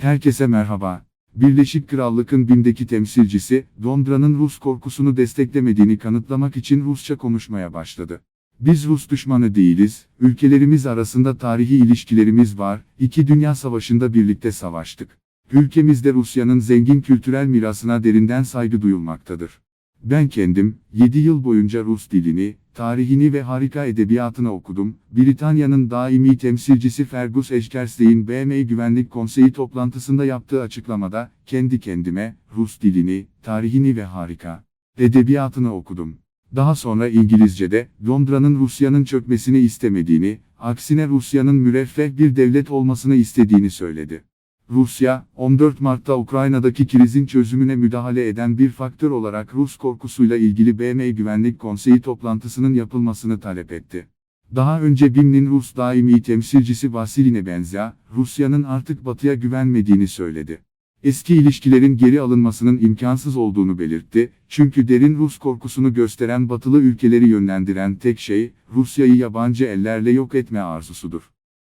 Herkese merhaba. Birleşik Krallık'ın BİM'deki temsilcisi, Londra'nın Rus korkusunu desteklemediğini kanıtlamak için Rusça konuşmaya başladı. Biz Rus düşmanı değiliz, ülkelerimiz arasında tarihi ilişkilerimiz var, iki dünya savaşında birlikte savaştık. Ülkemizde Rusya'nın zengin kültürel mirasına derinden saygı duyulmaktadır. Ben kendim, 7 yıl boyunca Rus dilini, tarihini ve harika edebiyatını okudum. Britanya'nın daimi temsilcisi Fergus Ejkersley'in BM Güvenlik Konseyi toplantısında yaptığı açıklamada, kendi kendime, Rus dilini, tarihini ve harika edebiyatını okudum. Daha sonra İngilizce'de, Londra'nın Rusya'nın çökmesini istemediğini, aksine Rusya'nın müreffeh bir devlet olmasını istediğini söyledi. Rusya, 14 Mart'ta Ukrayna'daki krizin çözümüne müdahale eden bir faktör olarak Rus korkusuyla ilgili BM Güvenlik Konseyi toplantısının yapılmasını talep etti. Daha önce BİM'nin Rus daimi temsilcisi Vasily Nebenzia, Rusya'nın artık batıya güvenmediğini söyledi. Eski ilişkilerin geri alınmasının imkansız olduğunu belirtti, çünkü derin Rus korkusunu gösteren batılı ülkeleri yönlendiren tek şey, Rusya'yı yabancı ellerle yok etme arzusudur.